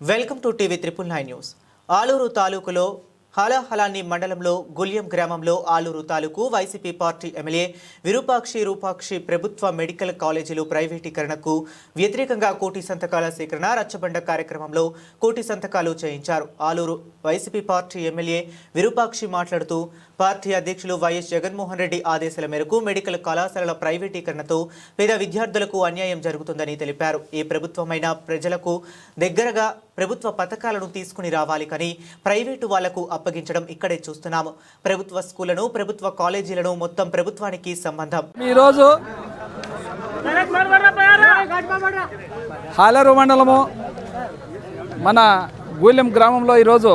Welcome to TV triple nine news. Aluru తాలూకులో హలాహలాన్ని మండలంలో గుల్యం గ్రామంలో ఆలూరు తాలూకు YCP party MLA Virupakshi Rupakshi ప్రభుత్వ మెడికల్ కాలేజీలు ప్రైవేటీకరణకు వ్యతిరేకంగా కోటి సంతకాల సేకరణ రచ్చబండ కార్యక్రమంలో కోటి సంతకాలు చేయించారు. Aluru YCP party MLA Virupakshi మాట్లాడుతూ పార్టీ అధ్యక్షులు వైఎస్ జగన్మోహన్ రెడ్డి ఆదేశాల మేరకు మెడికల్ కళాశాలల ప్రైవేటీకరణతో పేద విద్యార్థులకు అన్యాయం జరుగుతుందని తెలిపారు. ఏ ప్రభుత్వమైనా ప్రజలకు దగ్గరగా ప్రభుత్వ పథకాలను తీసుకుని రావాలి కానీ ప్రైవేటు వాళ్ళకు అప్పగించడం ఇక్కడే చూస్తున్నాము. ప్రభుత్వ స్కూళ్ళను ప్రభుత్వ కాలేజీలను మొత్తం ప్రభుత్వానికి సంబంధం. ఈరోజు హాలరు మండలము మన గూలెం గ్రామంలో ఈరోజు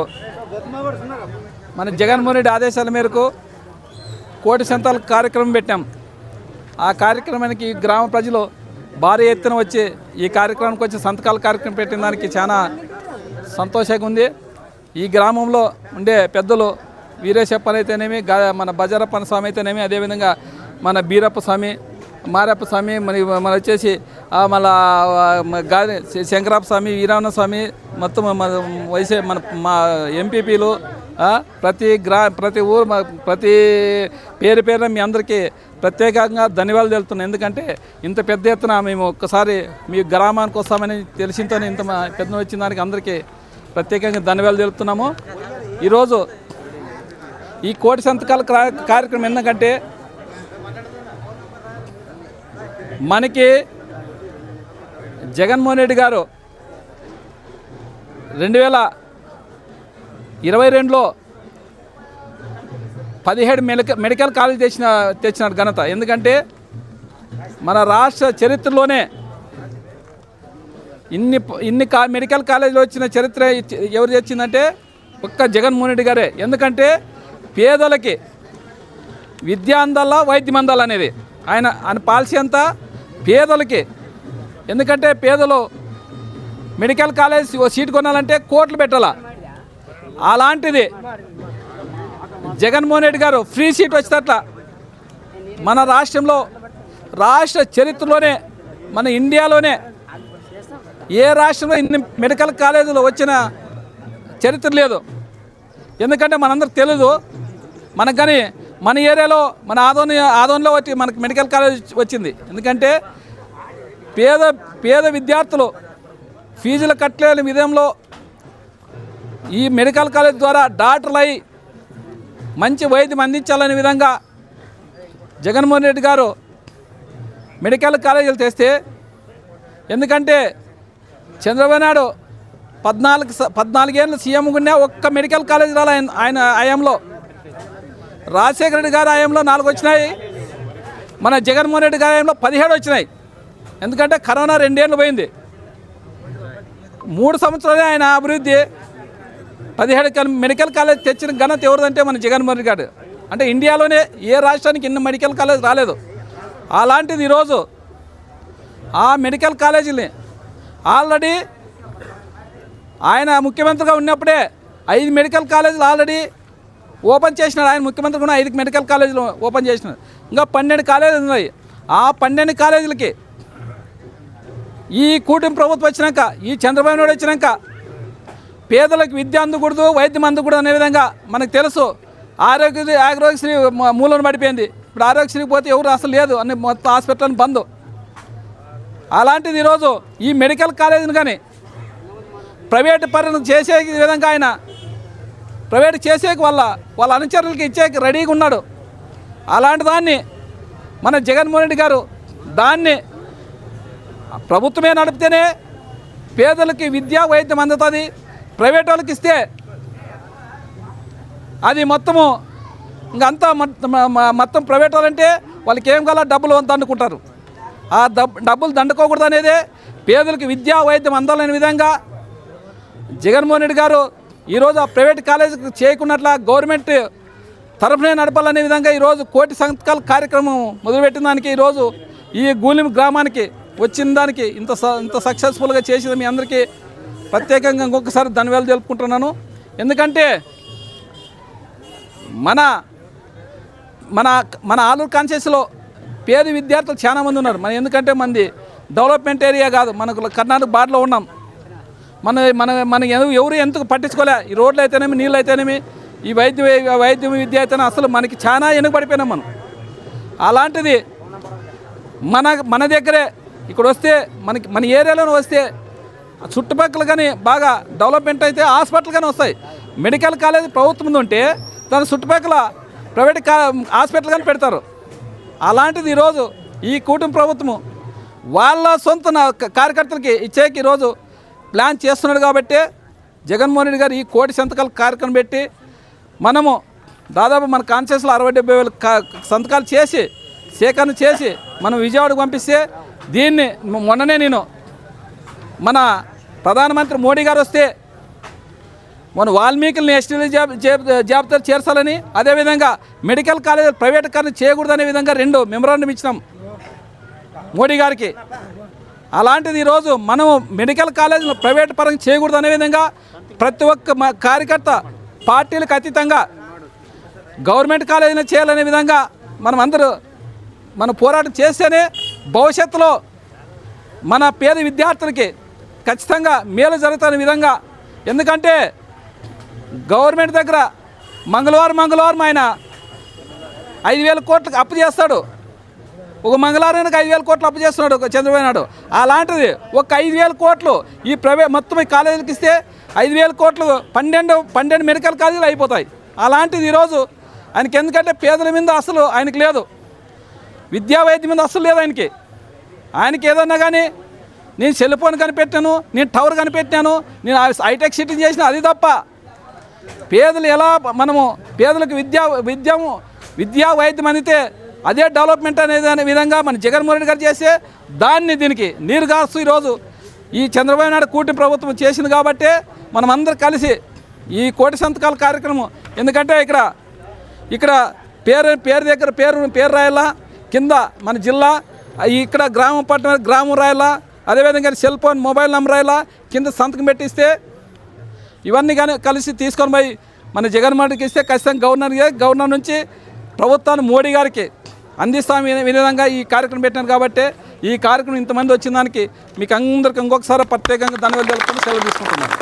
మన జగన్మోహన్ రెడ్డి ఆదేశాల మేరకు కోటి సంతాల కార్యక్రమం పెట్టాం. ఆ కార్యక్రమానికి ఈ గ్రామ ప్రజలు భారీ ఎత్తున వచ్చి ఈ కార్యక్రమానికి వచ్చి సంతకాల కార్యక్రమం పెట్టిన దానికి చాలా సంతోషంగా ఉంది. ఈ గ్రామంలో ఉండే పెద్దలు వీరేశప్పన్ అయితేనేమి మన బజారప్పన స్వామి అయితేనేమి అదేవిధంగా మన బీరప్ప స్వామి మారప్ప స్వామి మరి మన వచ్చేసి ఆ, మన శంకరప్ప స్వామి వీరావణ స్వామి మొత్తం మన వయసే మన మా ఎంపీపీలు ప్రతి గ్రా ప్రతి ఊరు ప్రతి పేరు పేరున మీ అందరికీ ప్రత్యేకంగా ధన్యవాదాలు తెలుపుతున్నాను. ఎందుకంటే ఇంత పెద్ద ఎత్తున మేము ఒక్కసారి మీ గ్రామానికి వస్తామని తెలిసింతోనే ఇంత మా పెద్ద వచ్చిన దానికి అందరికీ ప్రత్యేకంగా ధన్యవాదాలు తెలుపుతున్నాము. ఈరోజు ఈ కోటి సంతకాల కార్యక్రమం ఎందుకంటే మనకి జగన్మోహన్ రెడ్డి గారు రెండు వేల ఇరవై రెండులో పదిహేడు మెడికల్ మెడికల్ కాలేజ్ తెచ్చిన తెచ్చిన ఘనత. ఎందుకంటే మన రాష్ట్ర చరిత్రలోనే ఇన్ని ఇన్ని కా మెడికల్ కాలేజీలో వచ్చిన చరిత్ర ఎవరు తెచ్చిందంటే ఒక్క జగన్మోహన్ రెడ్డి గారే. ఎందుకంటే పేదలకి విద్య అందాలా వైద్యం అందాలా అనేది. ఆయన ఆయన పాలసీ అంతా పేదలకి. ఎందుకంటే పేదలు మెడికల్ కాలేజ్ ఓ సీట్ కొనాలంటే కోట్లు పెట్టాలా. అలాంటిది జగన్మోహన్ రెడ్డి గారు ఫ్రీ సీట్ వచ్చినట్ల మన రాష్ట్రంలో రాష్ట్ర చరిత్రలోనే మన ఇండియాలోనే ఏ రాష్ట్రంలో ఇన్ని మెడికల్ కాలేజీలు వచ్చిన చరిత్ర లేదు. ఎందుకంటే మనందరికి తెలియదు మనకు కానీ మన ఏరియాలో మన ఆదోని ఆదోన్లో వచ్చి మనకి మెడికల్ కాలేజ్ వచ్చింది. ఎందుకంటే పేద పేద విద్యార్థులు ఫీజులు కట్టలేని విధంలో ఈ మెడికల్ కాలేజ్ ద్వారా డాక్టర్లై మంచి వైద్యం అందించాలనే విధంగా జగన్మోహన్ రెడ్డి గారు మెడికల్ కాలేజీలు తెస్తే ఎందుకంటే చంద్రబాబు నాయుడు పద్నాలుగు పద్నాలుగేళ్ళు సీఎం ఉన్నా ఒక్క మెడికల్ కాలేజ్ రాలే ఆయన- ఆయన హయాంలో. రాజశేఖర రెడ్డి గారి హయాంలో నాలుగు వచ్చినాయి. మన జగన్మోహన్ రెడ్డి గారి హయాంలో పదిహేడు వచ్చినాయి. ఎందుకంటే కరోనా రెండేళ్ళు పోయింది. మూడు సంవత్సరాలే ఆయన అభివృద్ధి. పదిహేడు మెడికల్ కాలేజ్ తెచ్చిన ఘనత ఎవరిదంటే మన జగన్మోహన్ రెడ్డి గారు. అంటే ఇండియాలోనే ఏ రాష్ట్రానికి ఇన్ని మెడికల్ కాలేజ్ రాలేదు. అలాంటిది ఈరోజు ఆ మెడికల్ కాలేజీని ఆల్రెడీ ఆయన ముఖ్యమంత్రిగా ఉన్నప్పుడే ఐదు మెడికల్ కాలేజీలు ఆల్రెడీ ఓపెన్ చేసినాడు ఆయన ముఖ్యమంత్రి కూడా ఐదు మెడికల్ కాలేజీలు ఓపెన్ చేసినాడు ఇంకా పన్నెండు కాలేజీలు ఉన్నాయి. ఆ పన్నెండు కాలేజీలకి ఈ కూటమి ప్రభుత్వం వచ్చినాక ఈ చంద్రబాబు నాయుడు వచ్చినాక పేదలకు విద్య అందకూడదు వైద్యం అందకూడదు అనే విధంగా మనకు తెలుసు. ఆరోగ్య ఆరోగ్యశ్రీ మూలను పడిపోయింది. ఇప్పుడు ఆరోగ్యశ్రీ పోతే ఎవరు అసలు లేదు అన్ని మొత్తం హాస్పిటల్ బంద్. అలాంటిది ఈరోజు ఈ మెడికల్ కాలేజీని కానీ ప్రైవేట్ పనులు చేసే విధంగా ఆయన ప్రైవేట్ చేసే వల్ల వాళ్ళ అనుచరులకి ఇచ్చే రెడీగా ఉన్నాడు. అలాంటి దాన్ని మన జగన్మోహన్ రెడ్డి గారు దాన్ని ప్రభుత్వమే నడిపితేనే పేదలకి విద్యా వైద్యం అందుతుంది. ప్రైవేట్ వాళ్ళకి ఇస్తే అది మొత్తము ఇంకంతా మొత్తం మొత్తం ప్రైవేట్ వాళ్ళంటే వాళ్ళకి ఏం కావాలో డబ్బులు అంత అనుకుంటారు. ఆ డబ్బులు దండుకోకూడదు అనేదే పేదలకు విద్యా వైద్యం అందాలనే విధంగా జగన్మోహన్ రెడ్డి గారు ఈరోజు ఆ ప్రైవేట్ కాలేజీకి చేయకున్నట్ల గవర్నమెంట్ తరఫునే నడపాలనే విధంగా ఈరోజు కోటి సంతకాల కార్యక్రమం మొదలుపెట్టిన దానికి ఈరోజు ఈ గూలిం గ్రామానికి వచ్చిన దానికి ఇంత స- ఇంత సక్సెస్ఫుల్గా చేసిన మీ అందరికీ ప్రత్యేకంగా ఇంకొకసారి ధన్యవాదాలు తెలుపుకుంటున్నాను. ఎందుకంటే మన మన మన ఆలూరు కాన్షియస్లో పేద విద్యార్థులు చాలా మంది ఉన్నారు. మన ఎందుకంటే మంది డెవలప్మెంట్ ఏరియా కాదు. మనకు కర్ణాటక బాటలో ఉన్నాం. మన మన మన ఎవరు ఎందుకు పట్టించుకోలే? ఈ రోడ్లు అయితేనేమి నీళ్ళు అయితేనేమి ఈ వైద్య వైద్య విద్య అయితేనే అసలు మనకి చాలా వెనుకబడిపోయినాం మనం. అలాంటిది మన మన దగ్గరే ఇక్కడ వస్తే మనకి మన ఏరియాలోనే వస్తే చుట్టుపక్కల కానీ బాగా డెవలప్మెంట్ అయితే హాస్పిటల్ కానీ వస్తాయి. మెడికల్ కాలేజ్ ప్రభుత్వం ఉంటే దాని చుట్టుపక్కల ప్రైవేట్ కా హాస్పిటల్ కానీ పెడతారు. అలాంటిది ఈరోజు ఈ కూటమి ప్రభుత్వము వాళ్ళ సొంత నా- కార్యకర్తలకి ఇచ్చేకి ఈరోజు ప్లాన్ చేస్తున్నాడు కాబట్టి జగన్మోహన్ రెడ్డి గారు ఈ కోటి సంతకాల కార్యక్రమం పెట్టి మనము దాదాపు మన కాన్షియస్లో అరవై డెబ్బై వేల సంతకాలు చేసి సేకరణ చేసి మనం విజయవాడకు పంపిస్తే దీన్ని మొన్ననే నేను మన ప్రధానమంత్రి మోడీ గారు వస్తే మన వాల్మీకి ఎస్టీలు జాబ్ జాబ్ జాబితా చేర్చాలని అదేవిధంగా మెడికల్ కాలేజ్ ప్రైవేటీకరణ చేయకూడదనే విధంగా రెండు మెమరాండం ఇచ్చినాం మోడీ గారికి. అలాంటిది ఈరోజు మనం మెడికల్ కాలేజీలు ప్రైవేట్ పరంగా చేయకూడదు అనే విధంగా ప్రతి ఒక్క కార్యకర్త పార్టీలకు అతీతంగా గవర్నమెంట్ కాలేజీని చేయాలనే విధంగా మనం అందరూ మన పోరాటం చేస్తేనే భవిష్యత్తులో మన పేద విద్యార్థులకి ఖచ్చితంగా మేలు జరుగుతున్న విధంగా. ఎందుకంటే గవర్నమెంట్ దగ్గర మంగళవారం మంగళవారం ఆయన ఐదు వేల కోట్లకు అప్పు చేస్తాడు. ఒక మంగళవారానికి ఐదు వేల కోట్లు అప్పు చేస్తున్నాడు చంద్రబాబు నాయుడు. అలాంటిది ఒక ఐదు వేల కోట్లు ఈ ప్రైవేట్ మొత్తం ఈ కాలేజీలకు ఇస్తే ఐదు వేల కోట్లు పన్నెండు పన్నెండు మెడికల్ కాలేజీలు అయిపోతాయి. అలాంటిది ఈరోజు ఆయనకి ఎందుకంటే పేదల మీద అసలు ఆయనకి లేదు. విద్యా వైద్యం మీద అసలు లేదు ఆయనకి. ఆయనకి ఏదన్నా కానీ నేను సెల్ ఫోన్ కనిపెట్టాను నేను టవర్ కనిపెట్టాను నేను హైటెక్ సిటీ చేసిన అది తప్ప. పేదలు ఎలా మనము పేదలకు విద్యా విద్యము విద్యా వైద్యం అందితే అదే డెవలప్మెంట్ అనేది అనే విధంగా మన జగన్మోహన్ రెడ్డి గారు చేస్తే దాన్ని దీనికి నీరు కాస్తూ ఈరోజు ఈ చంద్రబాబు నాయుడు కూటమి ప్రభుత్వం చేసింది కాబట్టి మనం కలిసి ఈ కోటి సంతకాల కార్యక్రమం. ఎందుకంటే ఇక్కడ ఇక్కడ పేరు పేరు దగ్గర పేరు పేరు రాయాలా కింద మన జిల్లా ఇక్కడ గ్రామం పట్టణ గ్రామం రాయాలా అదేవిధంగా సెల్ ఫోన్ మొబైల్ నెంబర్ రాయాలా కింద సంతకం పెట్టిస్తే ఇవన్నీ కానీ కలిసి తీసుకొని పోయి మన జగన్మోహన్కి ఇస్తే ఖచ్చితంగా గవర్నర్ గవర్నర్ నుంచి ప్రభుత్వాన్ని మోడీ గారికి అందిస్తాం ఈ విధంగా ఈ కార్యక్రమం పెట్టినారు కాబట్టి ఈ కార్యక్రమం ఇంతమంది వచ్చిన దానికి మీకు అందరికి ఇంకొకసారి ప్రత్యేకంగా ధన్యవాదాలు తెలుపుకొని సెలవు తీసుకుంటున్నాను.